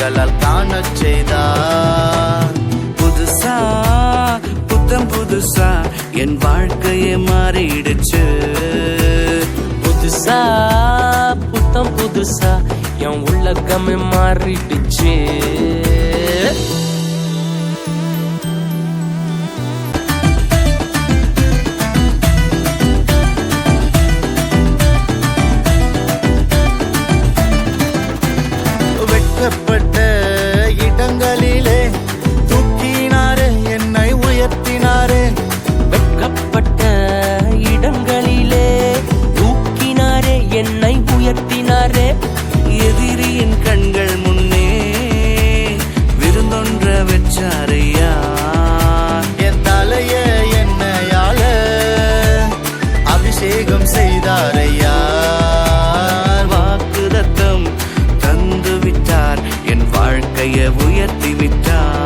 கண்களால் காணச் செய்தார் புதுசா? புத்தம் புதுசா? என் வாழ்க்கையை மாறிடுச்சு. புதுசா? புத்தம் புதுசா? என் உள்ளக்கமே மாறிடுச்சு. அபிஷேகம் செய்தாரையா? வாக்குதத்தம் தந்து விட்டார் என் வாழ்க்கையை உயர்த்தி விட்டார்